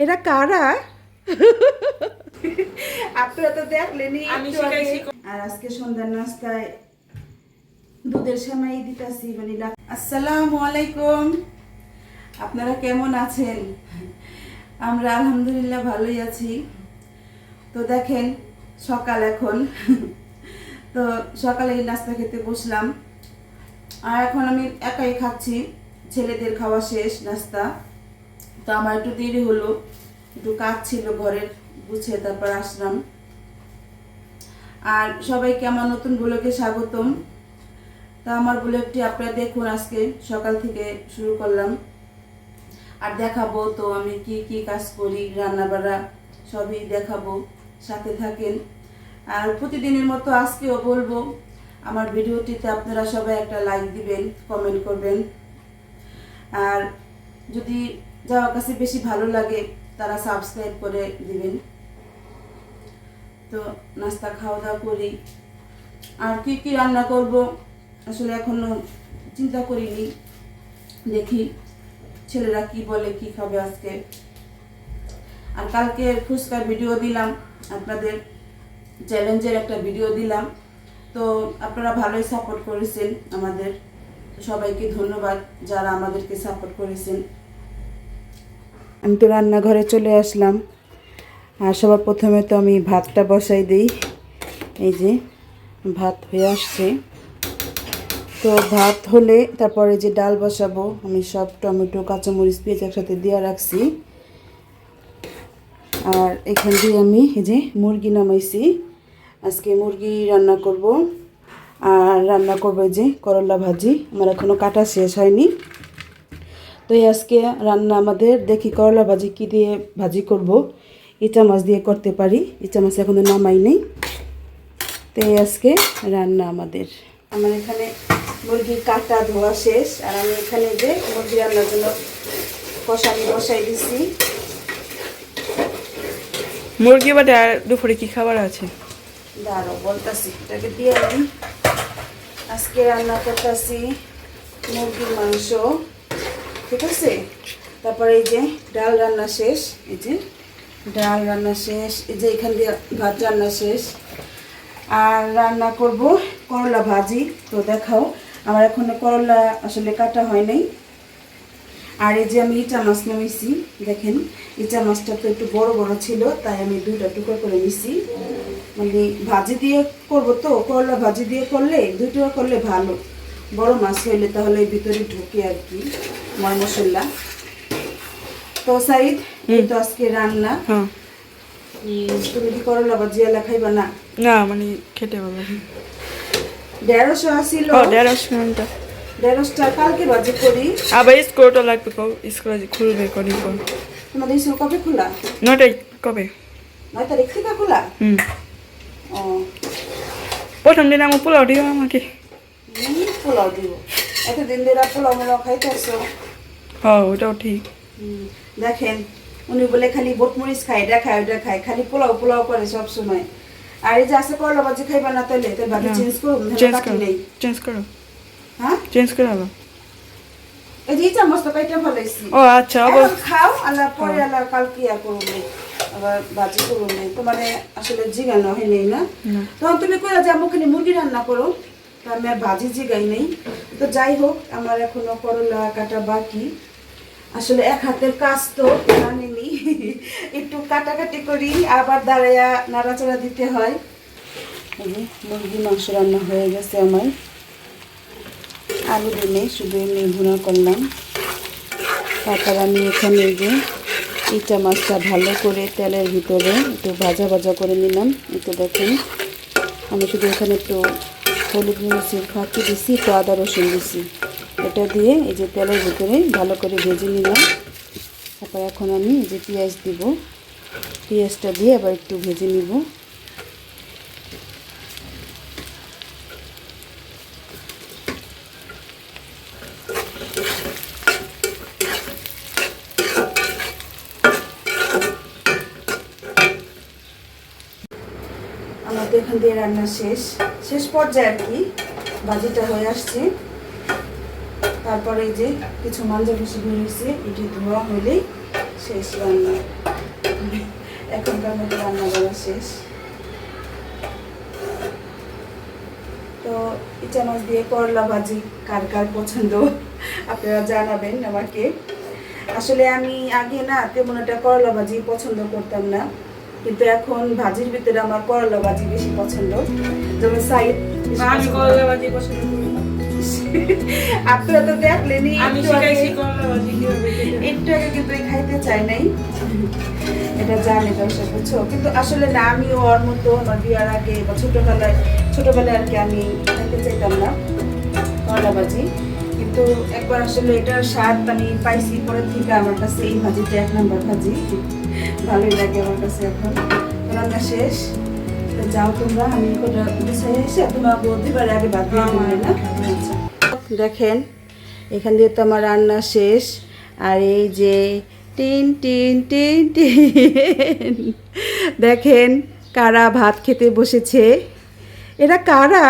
এরা কারা? আপনারা তো। শিখাইছি আর আজকে সন্ধ্যার নাস্তায় দুধের সেমাই দিতাছি মানে আসসালামু আলাইকুম। আপনারা কেমন আছেন? আমরা আলহামদুলিল্লাহ ভালোই আছি। তো দেখেন সকাল এখন। তো সকালে এই নাস্তা খেতে বসলাম। আর এখন আমি একাই খাচ্ছি। ছেলেদের খাওয়া শেষ নাস্তা। তো আমার একটু দেরি হলো, একটু কাজ ছিল ঘরের, গুছিয়ে তারপর আসলাম। আর সবাইকে আমার নতুন ব্লগে স্বাগতম। তা আমার ব্লগটি আপনারা দেখুন আজকে, সকাল থেকে শুরু করলাম। আর দেখাবো তো আমি কি কি কাজ করি রান্না বাড়া সবই দেখাবো, সাথে থাকেন। আর প্রতিদিনের মতো আজকেও বলব, আমার ভিডিওটিতে আপনারা সবাই একটা লাইক দিবেন কমেন্ট করবেন। আর যদি যাওয়ার কাছে বেশি ভালো লাগে, তারা সাবস্ক্রাইব করে দিবেন। তো নাস্তা খাওয়া দাওয়া করি। আর কি কি রান্না করব, আসলে এখনও চিন্তা করিনি। দেখি ছেলেরা কি বলে, কি খাবে আজকে। আর কালকে ফুচকার ভিডিও দিলাম আপনাদের চ্যালেঞ্জের একটা ভিডিও দিলাম। তো আপনারা ভালোই সাপোর্ট করেছেন আমাদের। সবাইকে ধন্যবাদ যারা আমাদেরকে সাপোর্ট করেছেন। আমি তো রান্নাঘরে চলে আসলাম। আর সবার প্রথমে তো আমি ভাতটা বসাই দিই। এই যে ভাত হয়ে আসছে। তো ভাত হলে তারপরে যে ডাল বসাবো, আমি সব টমেটো, কাঁচামরিচ পেঁয়াজ একসাথে দিয়ে রাখছি। আর এখান দিয়ে আমি এই যে মুরগি নামাইছি। আজকে মুরগি রান্না করব। আর রান্না করব যে করলা ভাজি। আমার এখনও কাটা শেষ হয়নি। তো আজকে রান্না আমাদের দেখি করলা ভাজি কি দিয়ে ভাজি করব। ইচা মাছ দিয়ে করতে পারি ইচা মাছ এখনও নামাই নেই। তো আজকে রান্না আমাদের। আমার এখানে মুরগির কাটা ধোয়া শেষ আর আমি এখানে যে মুরগি রান্নার জন্য কষানি বসাই দিছি। মুরগি বাদে আর দুপুরে কি খাবার আছে? দাঁড়ো বলতাছি এটাকে দিয়ে আমি আজকে রান্না করতেছি মুরগির মাংস। ঠিক আছে? তারপরে এই যে ডাল রান্না শেষ, এই যে ডাল রান্না শেষ, এই যে এখান দিয়ে ভাত রান্না শেষ। আর রান্না করব করলা ভাজি, তো দেখাও। আমার এখনও করলা আসলে কাটা হয় নাই। আর এই যে আমি ইটা মাছ নামিয়েছি, দেখেন, ইটা মাছটা তো একটু বড় বড় ছিল, তাই আমি দুইটা টুকরো করে নিছি। মানে ভাজি দিয়ে করব তো, করলা ভাজি দিয়ে করলে টুকরো করলে ভালো। বড় মাছ হইলে তাহলে ভিতরে ঢুকে আর কি ময় মশলা। তো সাইদ এই তো আজকে রান্না। হ্যাঁ। তুমি কি করলা ভাজি এলা খাইবা না? না মানে খেতে পারব দেড়শো আসিল ও দেড়শো মিনিট দেড়শোটা কালকে ভাজি করি। আবার স্কুলটা লাগবে কো স্কুল আজ খুলবে করি কো তোমাদের স্কুল কবে খোলা? নটায় কবে? নয় তারিখ থেকে খোলা? হুম। ও। প্রথম দিন আমার পোলাও দিও আমাকে। পোলাও দিব এতদিন ধরে পোলাও মোলাও খাইতেছো হ্যাঁ ওটাও ঠিক। দেখেন উনি বলে খালি বটমরিচ খায় এটা খায় ওটা খায় খালি পোলাও পোলাও করে সব সময়। আর এই যে আছে করলা বাজি খাইবা না তাহলে তাই ভাবি চেঞ্জ করো চেঞ্জ করো হ্যাঁ? চেঞ্জ করে এই যে চামচ তো কাইটা ফেলাইছি ও আচ্ছা এখন খাও আল্লাহ পরে হ্যাঁ। আল্লাহ কাল কি আর করবে আবার বাজি করবে তো মানে আসলে জিগানো হয় নেই না। তখন তুমি কইরা যে আমাকে মুরগি রান্না করো। তো আমি আর ভাজি জিগাই নেই। তো যাই হোক, আমার এখনও করলা কাটা বাকি। আসলে এক হাতের কাজ তো জানেনি একটু কাটাকাটি করি, আবার দাঁড়াইয়া নাড়াচাড়া দিতে হয়। মুরগি, মাংস রান্না হয়ে গেছে আমার। আলু দিনে শুধু এমনি ভুনা করলাম। তারপর আমি এখানে যে ইটা মাছটা ভালো করে তেলের ভিতরে একটু ভাজা ভাজা করে নিলাম। একটু দেখুন। আমি শুধু এখানে একটু হলুদ মরিচের ফাঁকি দিছি, একটু আদা রসুন দিছি। এটা দিয়ে এই যে তেলের ভিতরে ভালো করে ভেজে নিলাম। তারপর এখন আমি এই যে পেঁয়াজ দিব। পেঁয়াজটা দিয়ে আবার একটু ভেজে নিব। আমাদের এখান দিয়ে রান্না শেষ। শেষ পর্যায়ে আর কি ভাজিটা হয়ে আসছে। তারপরে যে কিছু মাঞ্জা বেশি বেরিয়েছে এটি ধোয়া হলেই শেষ রান্না। এখনকার মতো রান্না করা শেষ। তো ইচ্ছা মাছ দিয়ে করলা ভাজি কার কার পছন্দ, আপনারা জানাবেন আমাকে। আসলে আমি আগে না তেমন একটা করলা ভাজি পছন্দ করতাম না। কিন্তু এখন ভাজির ভিতরে আমার করলা ভাজি বেশি পছন্দ। যেমন সাইড আমি করলা ভাজি পছন্দ আপনারা তো দেখলেনই একটু আগে-। একটু কিন্তু খাইতে চাই নাই। এটা জানি দর্শক বুঝছ? কিন্তু আসলে না আমি ওর মতো আমার বিয়ার আগে বা ছোটবেলায় ছোটবেলায় আর কি আমি খাইতে চাইতাম না করলা ভাজি। কিন্তু একবার আসলে এটার স্বাদ আমি পাইছি পরে থেকে আমার কাছে এই ভাজিটা এক নম্বর ভাজি। ভালোই লাগে আমার কাছে এখন। রান্না শেষ। তো যাও তোমরা, আমি এসে বলতে আগে বাদ দিয়ে না। দেখেন, এখান দিয়ে তো আমার রান্না শেষ। আর এই যে টিন টিন টিন টিন। দেখেন কারা ভাত খেতে বসেছে। এরা কারা?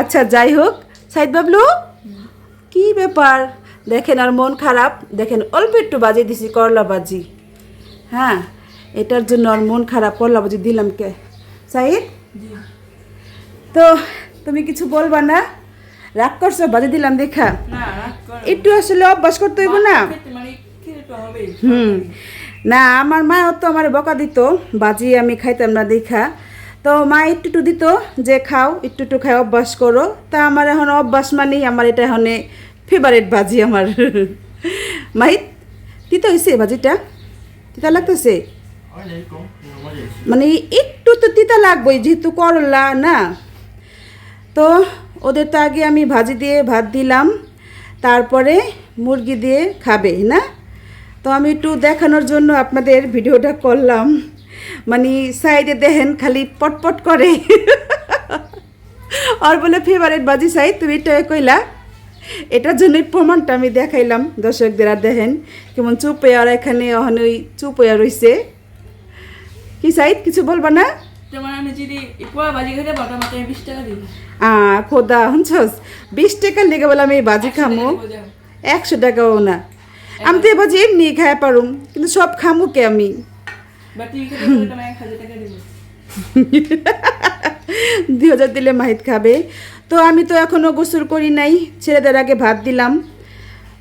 আচ্ছা যাই হোক সাইদ বাবলু? কি ব্যাপার? দেখেন আর মন খারাপ? দেখেন অল্প একটু বাজিয়ে দিছি করলা বাজি। হ্যাঁ এটার জন্য আর মন খারাপ করলা বাজি দিলাম কে? সাইদ? তো তুমি কিছু বলবা না? রাগ করছ? বাজে দিলাম দেখা। একটু আসলে অভ্যাস করতে হইব না? মানে। হুম। না আমার মাও তো আমার বকা দিত। বাজি আমি খাইতাম না দেখা। তো মা একটু একটু দিত যে খাও একটু একটু খাই অভ্যাস করো। তা আমার এখন অভ্যাস মানেই আমার এটা এখন ফেভারিট ভাজি আমার। মাহিত তিতা হয়েছে ভাজিটা? তিতা লাগতেছে? মানে একটু তো তিতা লাগবেই যেহেতু করলা না। তো ওদের তো আগে আমি ভাজি দিয়ে ভাত দিলাম তারপরে মুরগি দিয়ে খাবে না? তো আমি একটু দেখানোর জন্য আপনাদের ভিডিওটা করলাম। মানে সাইডে দেখেন খালি পটপট করে। আর বলে ফেভারিট বাজি সাইড তুমি এটা কইলা? এটার জন্যই প্রমাণটা আমি দেখাইলাম দর্শকদের আর দেখেন কেমন চুপ আর এখানে ওখানে ওই চুপ হয়ে রইছে। কি সাইড কিছু বলবা না? টাকা খোদা শুনছস? বিশ টাকার লেগে বলে আমি বাজি খামো। একশো টাকাও না। আমি তো এবার এমনি খাই পারুম কিন্তু সব খামু কে আমি? দুই হাজার দিলে মাহিত খাবে। তো আমি তো এখনও গোসল করি নাই, ছেলেদের আগে ভাত দিলাম।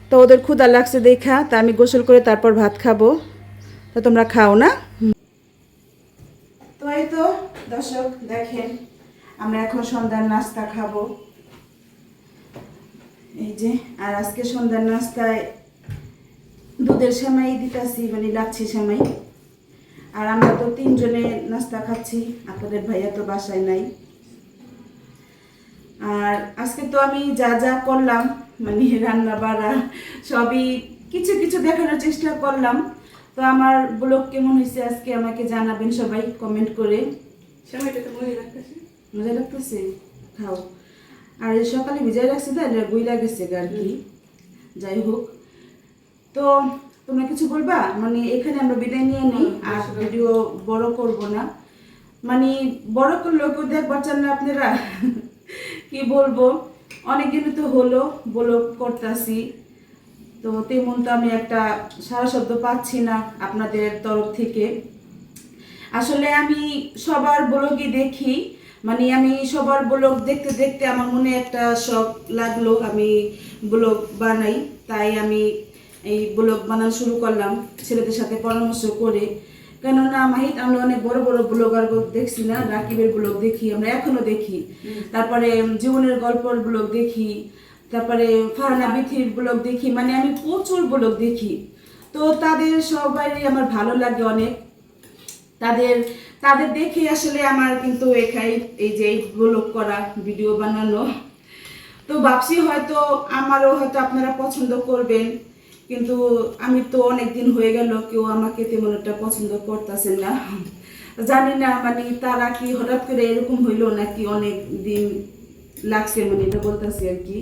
তো ওদের ক্ষুদা লাগছে দেখা, তা আমি গোসল করে তারপর ভাত খাব। তো তোমরা খাও না? তো এই তো, দর্শক, দেখেন, আমরা এখন সন্ধ্যার নাস্তা খাব। এই যে, আর আজকে সন্ধ্যার নাস্তায় দুধের সেমাই দিতেছি মানে লাচ্ছি সেমাই। আর আমরা তো তিনজনে নাস্তা খাচ্ছি আপনাদের ভাইয়া তো বাসায় নাই। আর আজকে তো আমি যা যা করলাম মানে রান্না বাড়া সবই কিছু কিছু দেখানোর চেষ্টা করলাম। তো আমার ব্লগ কেমন হয়েছে আজকে আমাকে জানাবেন সবাই কমেন্ট করে। মজা লাগতেছে? খাও। আর সকালে ভিজাই রাখছি তো গুইলা গেছে আর কি। যাই হোক। তো তোমরা কিছু বলবা? মানে এখানে আমরা বিদায় নিয়ে নিই আর ভিডিও বড় করব না। মানে বড় করলেও কেউ দেখবার চান না আপনারা। কি বলব? অনেকদিন তো হলো বলো করতেছি। তো তেমন তো আমি একটা সারা শব্দ পাচ্ছি না আপনাদের তরফ থেকে। আসলে আমি সবার ব্লগই দেখি। মানে আমি সবার ব্লগ দেখতে দেখতে আমার মনে একটা শখ লাগল আমি ব্লগ বানাই। তাই আমি এই ব্লগ বানানো শুরু করলাম ছেলেদের সাথে পরামর্শ করে। কেননা মাহিত আমরা অনেক বড় বড় ব্লগার দেখছি না রাকিবের ব্লগ দেখি আমরা এখনও দেখি। তারপরে জীবনের গল্পর ব্লগ দেখি তারপরে ফারহানা বিথির ব্লগ দেখি মানে আমি প্রচুর ব্লগ দেখি। তো তাদের সবাই আমার ভালো লাগে অনেক। তাদের তাদের দেখে আসলে আমার কিন্তু এখানে এই যে ব্লগ করা ভিডিও বানানো। তো ভাবছি হয়তো আমারও হয়তো আপনারা পছন্দ করবেন। কিন্তু আমি তো অনেক দিন হয়ে গেল কেউ আমাকে তেমন একটা পছন্দ করতেছেন না। জানি না মানে তারা কি হঠাৎ করে এরকম হইল নাকি অনেক দিন লাগছে মানে এটা বলতেছি আর কি।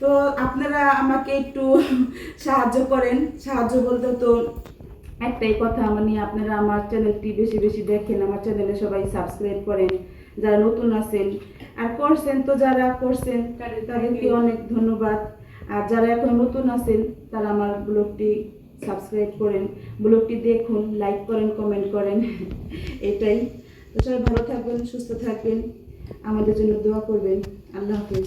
তো আপনারা আমাকে একটু সাহায্য করেন। সাহায্য বলতে তো একটাই কথা মানে আপনারা আমার চ্যানেলটি বেশি বেশি দেখেন আমার চ্যানেলে সবাই সাবস্ক্রাইব করেন যারা নতুন আছেন আর করছেন তো যারা করছেন তাদেরকে অনেক ধন্যবাদ। আর যারা এখন নতুন আছেন তারা আমার ব্লগটি সাবস্ক্রাইব করেন, ব্লগটি দেখুন লাইক করেন কমেন্ট করেন, এটাই। তো সবাই ভালো থাকবেন, সুস্থ থাকবেন। আমাদের জন্য দোয়া করবেন। আল্লাহ হাফিজ।